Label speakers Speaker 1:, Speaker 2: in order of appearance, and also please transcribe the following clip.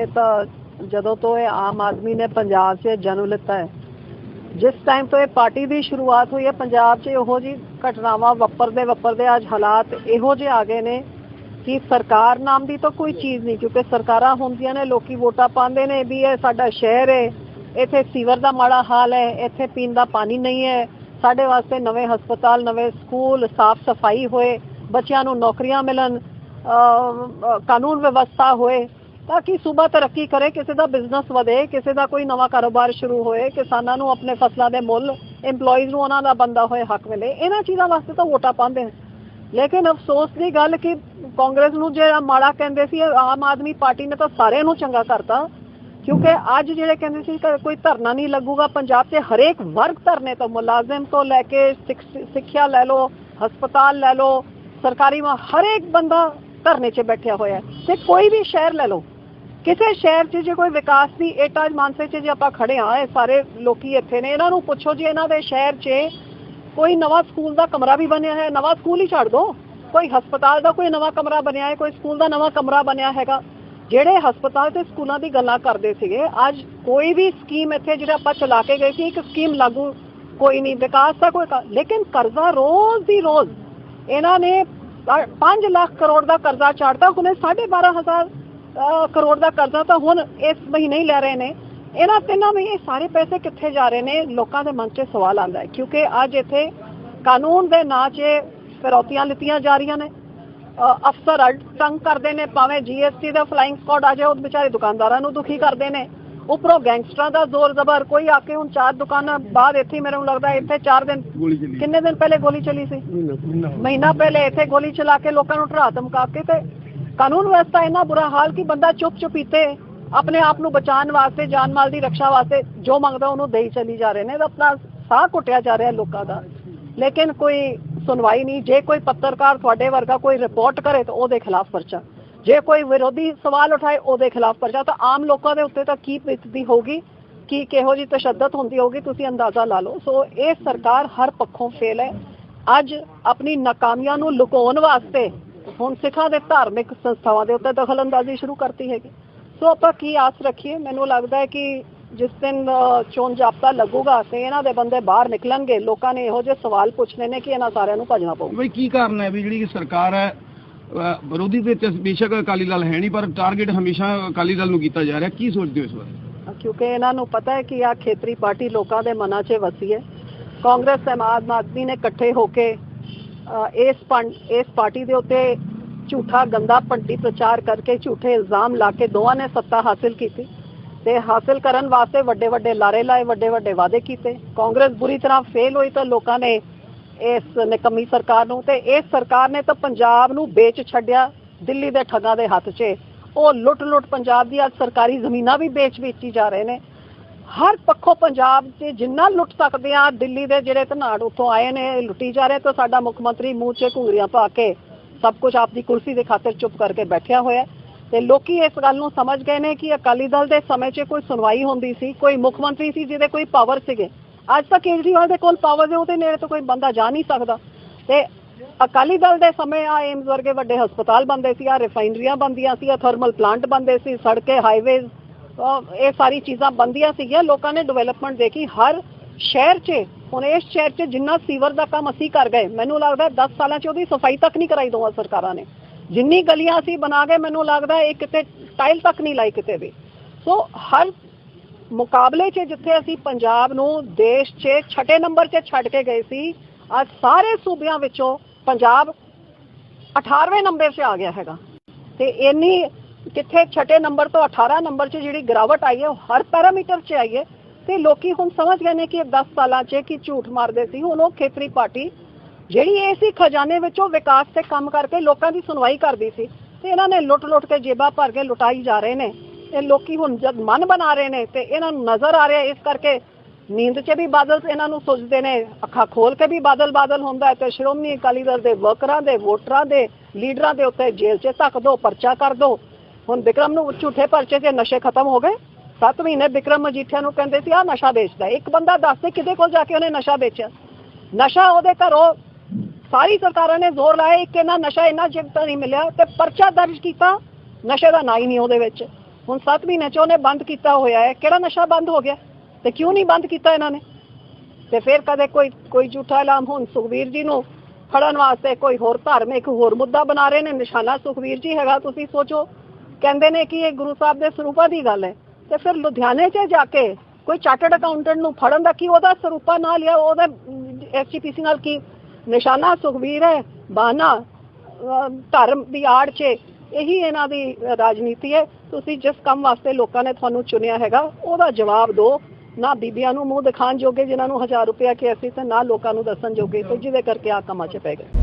Speaker 1: ਇਹ ਤਾਂ ਜਦੋਂ ਤੋਂ ਇਹ ਆਮ ਆਦਮੀ ਨੇ ਪੰਜਾਬ 'ਚ ਜਨਮ ਲਿੱਤਾ ਹੈ ਜਿਸ ਟਾਈਮ ਤੋਂ ਇਹ ਪਾਰਟੀ ਦੀ ਸ਼ੁਰੂਆਤ ਹੋਈ ਹੈ ਪੰਜਾਬ 'ਚ ਇਹੋ ਜੀ ਘਟਨਾਵਾਂ ਵਾਪਰਦੇ ਵਾਪਰਦੇ ਅੱਜ ਹਾਲਾਤ ਇਹੋ ਜਿਹੇ ਆ ਗਏ ਨੇ ਕਿ ਸਰਕਾਰ ਨਾਮ ਦੀ ਤਾਂ ਕੋਈ ਚੀਜ਼ ਨਹੀਂ ਕਿਉਂਕਿ ਸਰਕਾਰਾਂ ਹੁੰਦੀਆਂ ਨੇ ਲੋਕੀ ਵੋਟਾਂ ਪਾਉਂਦੇ ਨੇ ਵੀ ਇਹ ਸਾਡਾ ਸ਼ਹਿਰ ਹੈ ਇੱਥੇ ਸੀਵਰ ਦਾ ਮਾੜਾ ਹਾਲ ਹੈ ਇੱਥੇ ਪੀਣ ਦਾ ਪਾਣੀ ਨਹੀਂ ਹੈ ਸਾਡੇ ਵਾਸਤੇ ਨਵੇਂ ਹਸਪਤਾਲ ਨਵੇਂ ਸਕੂਲ ਸਾਫ਼ ਸਫ਼ਾਈ ਹੋਏ ਬੱਚਿਆਂ ਨੂੰ ਨੌਕਰੀਆਂ ਮਿਲਣ ਅਹ, ਕਾਨੂੰਨ ਵਿਵਸਥਾ ਹੋਏ ਤਾਂ ਕਿ ਸੂਬਾ ਤਰੱਕੀ ਕਰੇ, ਕਿਸੇ ਦਾ ਬਿਜ਼ਨਸ ਵਧੇ, ਕਿਸੇ ਦਾ ਕੋਈ ਨਵਾਂ ਕਾਰੋਬਾਰ ਸ਼ੁਰੂ ਹੋਏ, ਕਿਸਾਨਾਂ ਨੂੰ ਆਪਣੇ ਫਸਲਾਂ ਦੇ ਮੁੱਲ, EMPLOYEES ਨੂੰ ਉਹਨਾਂ ਦਾ ਬੰਦਾ ਹੋਏ ਹੱਕ ਮਿਲੇ। ਇਹਨਾਂ ਚੀਜ਼ਾਂ ਵਾਸਤੇ ਤਾਂ ਵੋਟਾਂ ਪਾਉਂਦੇ ਨੇ। ਲੇਕਿਨ ਅਫਸੋਸ ਦੀ ਗੱਲ ਕਿ ਕਾਂਗਰਸ ਨੂੰ ਜਿਹੜਾ ਮਾੜਾ ਕਹਿੰਦੇ ਸੀ, ਆਮ ਆਦਮੀ ਪਾਰਟੀ ਨੇ ਤਾਂ ਸਾਰਿਆਂ ਨੂੰ ਚੰਗਾ ਕਰਤਾ। ਕਿਉਂਕਿ ਅੱਜ ਜਿਹੜੇ ਕਹਿੰਦੇ ਸੀ ਕੋਈ ਧਰਨਾ ਨਹੀਂ ਲੱਗੂਗਾ, ਪੰਜਾਬ 'ਚ ਹਰੇਕ ਵਰਗ ਧਰਨੇ ਤੋਂ, ਮੁਲਾਜ਼ਮ ਤੋਂ ਲੈ ਕੇ ਸਿੱਖਿਆ ਲੈ ਲਓ, ਹਸਪਤਾਲ ਲੈ ਲਓ, ਸਰਕਾਰੀ ਹਰੇਕ ਬੰਦਾ ਧਰਨੇ 'ਚ ਬੈਠਿਆ ਹੋਇਆ ਤੇ ਕੋਈ ਵੀ ਸ਼ਹਿਰ ਲੈ ਲਓ ਕਿਸੇ ਸ਼ਹਿਰ 'ਚ ਜੇ ਕੋਈ ਵਿਕਾਸ ਦੀ ਏਟਾ ਮਾਨਸੇ 'ਚ ਜੇ ਆਪਾਂ ਖੜੇ ਆ ਇਹ ਸਾਰੇ ਲੋਕੀ ਇੱਥੇ ਨੇ, ਇਹਨਾਂ ਨੂੰ ਪੁੱਛੋ ਜੀ, ਇਹਨਾਂ ਦੇ ਸ਼ਹਿਰ 'ਚ ਕੋਈ ਨਵਾਂ ਸਕੂਲ ਦਾ ਕਮਰਾ ਵੀ ਬਣਿਆ ਹੈ? ਨਵਾਂ ਸਕੂਲ ਹੀ ਛੱਡ ਦੋ। ਕੋਈ ਹਸਪਤਾਲ ਦਾ ਕੋਈ ਨਵਾਂ ਕਮਰਾ ਬਣਿਆ ਹੈ? ਕੋਈ ਸਕੂਲ ਦਾ ਨਵਾਂ ਕਮਰਾ ਬਣਿਆ ਹੈਗਾ। ਜਿਹੜੇ ਹਸਪਤਾਲ ਤੇ ਸਕੂਲਾਂ ਦੀ ਗੱਲਾਂ ਕਰਦੇ ਸੀਗੇ, ਅੱਜ ਕੋਈ ਵੀ ਸਕੀਮ ਇੱਥੇ ਜਿਹੜਾ ਆਪਾਂ ਚਲਾ ਕੇ ਗਏ ਸੀ, ਇੱਕ ਸਕੀਮ ਲਾਗੂ ਕੋਈ ਨਹੀਂ, ਵਿਕਾਸ ਦਾ ਕੋਈ ਲੇਕਿਨ ਕਰਜ਼ਾ ਰੋਜ਼ ਦੀ ਰੋਜ਼ ਇਹਨਾਂ ਨੇ 5 ਲੱਖ ਕਰੋੜ ਦਾ ਕਰਜ਼ਾ ਚਾੜਤਾ, ਹੁਣੇ 12500 ਕਰੋੜ ਦਾ ਕਰਜ਼ਾ ਤਾਂ ਹੁਣ ਇਸ ਮਹੀਨੇ ਹੀ ਲੈ ਰਹੇ ਨੇ। ਇਹਨਾਂ ਤਿੰਨਾਂ ਵੀ ਇਹ ਸਾਰੇ ਪੈਸੇ ਕਿੱਥੇ ਜਾ ਰਹੇ ਨੇ ਲੋਕਾਂ ਦੇ ਮਨ 'ਚ ਸਵਾਲ ਆਉਂਦਾ ਹੈ ਕਿਉਂਕਿ ਅੱਜ ਇੱਥੇ ਕਾਨੂੰਨ ਦੇ ਨਾਂ 'ਚ ਫਿਰੌਤੀਆਂ ਲਿੱਤੀਆਂ ਜਾ ਰਹੀਆਂ ਨੇ। ਅਫਸਰ ਤੰਗ ਕਰਦੇ ਨੇ ਭਾਵੇਂ ਜੀਐਸਟੀ ਦਾ ਫਲਾਈਂਗ ਸਕਾਡ ਆ ਜਾਏ ਉਹ ਵਿਚਾਰੇ ਦੁਕਾਨਦਾਰਾਂ ਨੂੰ ਦੁਖੀ ਕਰਦੇ ਨੇ। ਉੱਪਰੋਂ ਗੈਂਗਸਟਰਾਂ ਦਾ ਜ਼ੋਰ ਜ਼ਬਰ ਕੋਈ ਆ ਕੇ ਹੁਣ ਚਾਰ ਦੁਕਾਨਾਂ ਬਾਅਦ ਇੱਥੇ ਹੀ ਮੈਨੂੰ ਲੱਗਦਾ ਇੱਥੇ ਚਾਰ ਦਿਨ ਕਿੰਨੇ ਦਿਨ ਪਹਿਲੇ ਗੋਲੀ ਚੱਲੀ ਸੀ?
Speaker 2: ਮਹੀਨਾ
Speaker 1: ਮਹੀਨਾ ਪਹਿਲੇ ਇੱਥੇ ਗੋਲੀ ਚਲਾ ਕੇ ਲੋਕਾਂ ਨੂੰ ਡਰਾ ਧਮਕਾ ਕੇ ਤੇ ਕਾਨੂੰਨ ਵਿਵਸਥਾ ਇੰਨਾ ਬੁਰਾ ਹਾਲ ਕਿ ਬੰਦਾ ਚੁੱਪ ਚੁਪੀਤੇ ਆਪਣੇ ਆਪ ਨੂੰ ਬਚਾਉਣ ਵਾਸਤੇ, ਜਾਨ ਮਾਲ ਦੀ ਰੱਖਿਆ ਵਾਸਤੇ ਜੋ ਮੰਗਦਾ ਉਹਨੂੰ ਦੇਈ ਚਲੀ ਜਾ ਰਹੇ ਨੇ। ਆਪਣਾ ਸਾਹ ਕੁੱਟਿਆ ਜਾ ਰਿਹਾ ਲੋਕਾਂ ਦਾ। ਲੇਕਿਨ ਕੋਈ ਸੁਣਵਾਈ ਨਹੀਂ। ਜੇ ਕੋਈ ਪੱਤਰਕਾਰ ਤੁਹਾਡੇ ਵਰਗਾ ਕੋਈ ਰਿਪੋਰਟ ਕਰੇ ਤਾਂ ਉਹਦੇ ਖਿਲਾਫ ਪਰਚਾ। ਜੇ ਕੋਈ ਵਿਰੋਧੀ ਸਵਾਲ ਉਠਾਏ ਉਹਦੇ ਖਿਲਾਫ ਪਰਚਾ। ਤਾਂ ਆਮ ਲੋਕਾਂ ਦੇ ਉੱਤੇ ਤਾਂ ਕੀ ਬੀਤਦੀ ਹੋਊਗੀ? ਕਿ ਕਿਹੋ ਜੀ ਤਸ਼ੱਦਦ ਹੁੰਦੀ ਹੋਊਗੀ? ਤੁਸੀਂ ਅੰਦਾਜ਼ਾ ਲਾ ਲਓ। ਸੋ ਇਹ ਸਰਕਾਰ ਹਰ ਪੱਖੋਂ ਫੇਲ ਹੈ। ਅੱਜ ਆਪਣੀ ਨਾਕਾਮੀਆਂ ਨੂੰ ਲੁਕਾਉਣ ਵਾਸਤੇ ਹੁਣ ਸਿੱਖਾਂ ਦੇ ਧਾਰਮਿਕ ਸੰਸਥਾਵਾਂ ਦੇ ਉੱਤੇ ਦਖਲਅੰਦਾਜ਼ੀ ਸ਼ੁਰੂ ਕਰਤੀ ਹੈਗੀ। ਸੋ ਆਪਾਂ ਕੀ ਆਸ ਰੱਖੀਏ? ਮੈਨੂੰ ਲੱਗਦਾ ਹੈ ਕਿ ਜਿਸ ਦਿਨ ਚੋਣ ਜਾਬਤਾ ਲੱਗੂਗਾ ਤੇ ਇਹਨਾਂ ਦੇ ਬੰਦੇ ਬਾਹਰ ਨਿਕਲਣਗੇ ਲੋਕਾਂ ਨੇ ਇਹੋ ਜਿਹੇ ਸਵਾਲ ਪੁੱਛਣੇ ਨੇ ਕਿ ਇਹਨਾਂ ਸਾਰਿਆਂ ਨੂੰ ਭਜਣਾ ਪਊ।
Speaker 2: ਬਈ ਕੀ ਕਾਰਨ ਹੈ ਵੀ ਜਿਹੜੀ ਸਰਕਾਰ ਹੈ ਵਿਰੋਧੀ ਦੇ ਵਿੱਚ ਬੇਸ਼ੱਕ ਅਕਾਲੀ ਦਲ ਹੈ ਨਹੀਂ ਪਰ ਟਾਰਗੇਟ ਹਮੇਸ਼ਾ ਅਕਾਲੀ ਦਲ ਨੂੰ ਕੀਤਾ ਜਾ ਰਿਹਾ। ਕੀ ਸੋਚਦੇ ਹੋ ਇਸ ਬਾਰੇ?
Speaker 1: ਕਿਉਂਕਿ ਇਹਨਾਂ ਨੂੰ ਪਤਾ ਹੈ ਕਿ ਆ ਖੇਤਰੀ ਪਾਰਟੀ ਲੋਕਾਂ ਦੇ ਮਨਾਂ 'ਚ ਵਸੀ ਹੈ। ਕਾਂਗਰਸ ਤੇ ਆਮ ਆਦਮੀ ਨੇ ਇਕੱਠੇ ਹੋ ਕੇ ਇਸ ਇਸ ਪਾਰਟੀ ਦੇ ਉੱਤੇ ਝੂਠਾ ਗੰਦਾ ਪੰਡੀ ਪ੍ਰਚਾਰ ਕਰਕੇ ਝੂਠੇ ਇਲਜ਼ਾਮ ਲਾ ਕੇ ਦੋਵਾਂ ਨੇ ਸੱਤਾ ਹਾਸਿਲ ਕੀਤੀ ਤੇ ਹਾਸਿਲ ਕਰਨ ਵਾਸਤੇ ਵੱਡੇ ਵੱਡੇ ਲਾਰੇ ਲਾਏ, ਵੱਡੇ ਵੱਡੇ ਵਾਅਦੇ ਕੀਤੇ। ਕਾਂਗਰਸ ਬੁਰੀ ਤਰ੍ਹਾਂ ਫੇਲ ਹੋਈ ਤਾਂ ਲੋਕਾਂ ਨੇ ਇਸ ਨਿਕੰਮੀ ਸਰਕਾਰ ਨੂੰ ਤੇ ਇਸ ਸਰਕਾਰ ਨੇ ਤਾਂ ਪੰਜਾਬ ਨੂੰ ਵੇਚ ਛੱਡਿਆ ਦਿੱਲੀ ਦੇ ਠੱਗਾਂ ਦੇ ਹੱਥ 'ਚ। ਉਹ ਲੁੱਟ ਲੁੱਟ ਪੰਜਾਬ ਦੀ ਅੱਜ ਸਰਕਾਰੀ ਜ਼ਮੀਨਾਂ ਵੀ ਵੇਚ ਵੇਚੀ ਜਾ ਰਹੇ ਨੇ। ਹਰ ਪੱਖੋਂ ਪੰਜਾਬ 'ਚ ਜਿੰਨਾ ਲੁੱਟ ਸਕਦੇ ਆ, ਦਿੱਲੀ ਦੇ ਜਿਹੜੇ ਧਨਾੜ ਉੱਥੋਂ ਆਏ ਨੇ ਲੁੱਟੀ ਜਾ ਰਹੇ ਤਾਂ ਸਾਡਾ ਮੁੱਖ ਮੰਤਰੀ ਮੂੰਹ 'ਚ ਘੁੰਗਰੀਆਂ ਪਾ ਕੇ ਸਭ ਕੁਝ ਆਪਦੀ ਕੁਰਸੀ ਦੇ ਖਾਤਰ ਚੁੱਪ ਕਰਕੇ ਬੈਠਿਆ ਹੋਇਆ ਤੇ ਲੋਕੀ ਇਸ ਗੱਲ ਨੂੰ ਸਮਝ ਗਏ ਨੇ ਕਿ ਅਕਾਲੀ ਦਲ ਦੇ ਸਮੇਂ 'ਚ ਕੋਈ ਸੁਣਵਾਈ ਹੁੰਦੀ ਸੀ, ਕੋਈ ਮੁੱਖ ਮੰਤਰੀ ਸੀ ਜਿਹਦੇ ਕੋਈ ਪਾਵਰ ਸੀਗੇ। ਅੱਜ ਤਾਂ ਕੇਜਰੀਵਾਲ ਦੇ ਕੋਲ ਪਾਵਰ ਦੇ ਉਹਦੇ ਨੇੜੇ ਤੋਂ ਕੋਈ ਬੰਦਾ ਜਾ ਨਹੀਂ ਸਕਦਾ। ਤੇ ਅਕਾਲੀ ਦਲ ਦੇ ਸਮੇਂ ਆ ਏਮਸ ਵਰਗੇ ਵੱਡੇ ਹਸਪਤਾਲ ਬੰਦੇ ਸੀ, ਆ ਰਿਫਾਈਨਰੀਆਂ ਬੰਦੀਆਂ ਸੀ, ਆ ਥਰਮਲ ਪਲਾਂਟ ਬੰਦੇ ਸੀ, ਸੜਕੇ ਹਾਈਵੇਜ਼ ਇਹ ਸਾਰੀ ਚੀਜ਼ਾਂ ਬੰਦੀਆਂ ਸੀਗੀਆਂ। ਲੋਕਾਂ ਨੇ ਡਿਵੈਲਪਮੈਂਟ ਦੇਖੀ। ਹਰ ਸ਼ਹਿਰ 'ਚ, ਹੁਣ ਇਸ ਸ਼ਹਿਰ 'ਚ ਜਿੰਨਾ ਸੀਵਰ ਦਾ ਕੰਮ ਅਸੀਂ ਕਰ ਗਏ, ਮੈਨੂੰ ਲੱਗਦਾ 10 ਸਾਲਾਂ 'ਚ ਉਹਦੀ ਸਫ਼ਾਈ ਤੱਕ ਨਹੀਂ ਕਰਾਈ ਦੋਵਾਂ ਸਰਕਾਰਾਂ ਨੇ। ਜਿੰਨੀ ਗਲੀਆਂ ਅਸੀਂ ਬਣਾ ਗਏ ਮੈਨੂੰ ਲੱਗਦਾ ਇਹ ਕਿਤੇ ਟਾਈਲ ਤੱਕ ਨਹੀਂ ਲਾਈ ਕਿਤੇ ਵੀ। ਸੋ ਹਰ ਮੁਕਾਬਲੇ 'ਚ ਜਿੱਥੇ ਅਸੀਂ ਪੰਜਾਬ ਨੂੰ ਦੇਸ਼ 'ਚ ਛਠੇ ਨੰਬਰ 'ਚ ਛੱਡ ਕੇ ਗਏ ਸੀ, ਅੱਜ ਸਾਰੇ ਸੂਬਿਆਂ ਵਿੱਚੋਂ ਪੰਜਾਬ 18ਵੇਂ ਨੰਬਰ 'ਤੇ ਆ ਗਿਆ ਹੈਗਾ। ਤੇ ਇੰਨੀ ਕਿੱਥੇ ਛਠੇ ਨੰਬਰ ਤੋਂ 18 ਨੰਬਰ 'ਚ ਜਿਹੜੀ ਗਿਰਾਵਟ ਆਈ ਹੈ, ਉਹ ਹਰ ਪੈਰਾਮੀਟਰ 'ਚ ਆਈ ਹੈ। ਤੇ ਲੋਕੀ ਹੁਣ ਸਮਝ ਗਏ ਨੇ ਕਿ 10 ਸਾਲਾਂ 'ਚ ਕੀ ਝੂਠ ਮਾਰਦੇ ਸੀ। ਹੁਣ ਉਹ ਖੇਤਰੀ ਪਾਰਟੀ ਜਿਹੜੀ ਇਹ ਸੀ ਖਜ਼ਾਨੇ ਵਿੱਚੋਂ ਵਿਕਾਸ ਤੇ ਕੰਮ ਕਰਕੇ ਲੋਕਾਂ ਦੀ ਸੁਣਵਾਈ ਕਰਦੀ ਸੀ। ਤੇ ਇਹਨਾਂ ਨੇ ਲੁੱਟ-ਲੁੱਟ ਕੇ ਜੇਬਾਂ ਭਰ ਕੇ ਲੁਟਾਈ ਜਾ ਰਹੇ ਨੇ। ਇਹ ਲੋਕੀ ਹੁਣ ਜਦ ਮਨ ਬਣਾ ਰਹੇ ਨੇ ਤੇ ਇਹਨਾਂ ਨੂੰ ਨਜ਼ਰ ਆ ਰਿਹਾ, ਇਸ ਕਰਕੇ ਨੀਂਦ 'ਚ ਵੀ ਬਾਦਲ ਇਹਨਾਂ ਨੂੰ ਸੋਚਦੇ ਨੇ, ਅੱਖਾਂ ਖੋਲ ਕੇ ਵੀ ਬਾਦਲ ਬਾਦਲ ਹੁੰਦਾ ਤੇ ਸ਼੍ਰੋਮਣੀ ਅਕਾਲੀ ਦਲ ਦੇ ਵਰਕਰਾਂ ਦੇ, ਵੋਟਰਾਂ ਦੇ, ਲੀਡਰਾਂ ਦੇ ਉੱਤੇ ਜੇਲ੍ਹ 'ਚ ਧੱਕ ਦੋ, ਪਰਚਾ ਕਰ ਦੋ। ਹੁਣ ਵਿਕਰਮ ਨੂੰ ਝੂਠੇ ਪਰਚੇ ਤੇ ਨਸ਼ੇ ਖਤਮ ਹੋ ਗਏ। 7 ਮਹੀਨੇ ਵਿਕਰਮ ਮਜੀਠਿਆ ਨੂੰ ਕਹਿੰਦੇ ਸੀ ਆ ਨਸ਼ਾ ਵੇਚਦਾ ਇੱਕ ਬੰਦਾ ਦੱਸ ਕਿਹਦੇ ਕੋਲ ਜਾ ਕੇ ਉਹਨੇ ਨਸ਼ਾ ਵੇਚਿਆ। ਨਸ਼ਾ ਉਹਦੇ ਘਰੋਂ ਸਾਰੀ ਸਰਕਾਰਾਂ ਨੇ ਜ਼ੋਰ ਲਾਇਆ, ਇੱਕ ਇਹਨਾਂ ਨਸ਼ਾ ਇੰਨਾ ਚਿਰ ਨਹੀਂ ਮਿਲਿਆ ਤੇ ਪਰਚਾ ਦਰਜ ਕੀਤਾ, ਨਸ਼ੇ ਦਾ ਨਾਂ ਹੀ ਨਹੀਂ ਉਹਦੇ ਵਿੱਚ। ਹੁਣ 7 ਮਹੀਨੇ ਚ ਉਹਨੇ ਬੰਦ ਕੀਤਾ ਹੋਇਆ ਹੈ। ਕਿਹੜਾ ਨਸ਼ਾ ਬੰਦ ਹੋ ਗਿਆ? ਤੇ ਕਿਉਂ ਨਹੀਂ ਬੰਦ ਕੀਤਾ ਇਹਨਾਂ ਨੇ? ਤੇ ਫਿਰ ਕਦੇ ਕੋਈ ਕੋਈ ਝੂਠਾ ਐਲਾਨ? ਹੁਣ ਸੁਖਵੀਰ ਜੀ ਨੂੰ ਫੜਨ ਵਾਸਤੇ ਕੋਈ ਹੋਰ ਧਾਰਮਿਕ ਹੋਰ ਮੁੱਦਾ ਬਣਾ ਰਹੇ ਨੇ। ਨਿਸ਼ਾਨਾ ਸੁਖਵੀਰ ਜੀ ਹੈਗਾ, ਤੁਸੀਂ ਸੋਚੋ। ਕਹਿੰਦੇ ਨੇ ਕਿ ਇਹ ਗੁਰੂ ਸਾਹਿਬ ਦੇ ਸਰੂਪਾਂ ਦੀ ਗੱਲ ਹੈ। ਤੇ ਫਿਰ ਲੁਧਿਆਣੇ 'ਚ ਜਾ ਕੇ ਕੋਈ ਚਾਰਟਰਡ ਅਕਾਊਂਟੈਂਟ ਨੂੰ ਫੜਨ ਦਾ ਕੀ ਉਹਦਾ ਸਰੂਪਾ ਨਾਲ ਲਿਆ ਉਹਦਾ ਐਸਜੀਪੀਸੀ ਨਾਲ ਕੀ ਨਿਸ਼ਾਨਾ? ਸੁਖਵੀਰ ਹੈ, ਬਾਨਾ ਧਰਮ ਦੀ ਆੜ 'ਚ ਇਹੀ ਇਹਨਾਂ ਦੀ ਰਾਜਨੀਤੀ ਹੈ। ਤੁਸੀਂ ਜਿਸ ਕੰਮ ਵਾਸਤੇ ਲੋਕਾਂ ਨੇ ਤੁਹਾਨੂੰ ਚੁਣਿਆ ਹੈਗਾ, ਉਹਦਾ ਜਵਾਬ ਦਿਓ। ਨਾ ਬੀਬੀਆਂ ਨੂੰ ਮੂੰਹ ਦਿਖਾਣ ਜੋਗੇ ਜਿਨ੍ਹਾਂ ਨੂੰ 1000 ਰੁਪਇਆ ਕਿ ਅਸੀਂ ਤੇ ਨਾ ਲੋਕਾਂ ਨੂੰ ਦੱਸਣ ਜੋਗੇ, ਤੇ ਜਿਹਦੇ ਕਰਕੇ ਆ ਕੰਮਾਂ 'ਚ ਪੈ ਗਏ।